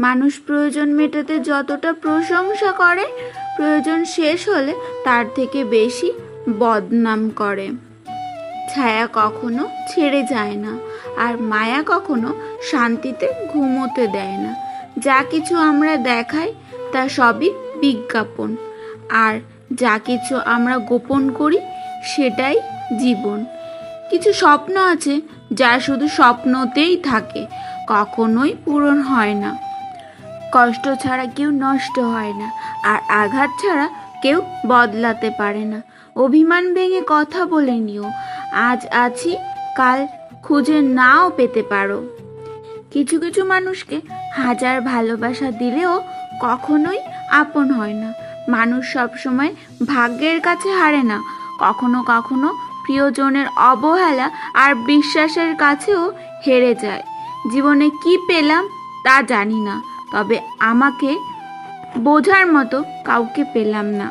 মানুষ প্রয়োজন মেটাতে যতটা প্রশংসা করে, প্রয়োজন শেষ হলে তার থেকে বেশি বদনাম করে। ছায়া কখনো ছেড়ে যায় না আর মায়া কখনো শান্তিতে ঘুমোতে দেয় না। যা কিছু আমরা দেখাই, তা সবই বিজ্ঞাপন। আর যা কিছু আমরা গোপন করি, সেটাই জীবন। কিছু স্বপ্ন আছে, যা শুধু স্বপ্নতেই থাকে, কখনোই পূরণ হয় না। কষ্ট ছাড়া কেউ নষ্ট হয় না, আর আঘাত ছাড়া কেউ বদলাতে পারে না। অভিমান ভেঙে কথা বলে নিও, আজ আছি, কাল খুঁজে নাও পেতে পারো। কিছু কিছু মানুষকে হাজার ভালোবাসা দিলেও কখনোই আপন হয় না। মানুষ সবসময় ভাগ্যের কাছে হারে না, কখনো কখনো প্রিয়জনের অবহেলা আর বিশ্বাসের কাছেও হেরে যায়। জীবনে কি পেলাম তা জানি না তবে আমাকে বোঝার মতো কাউকে পেলাম না।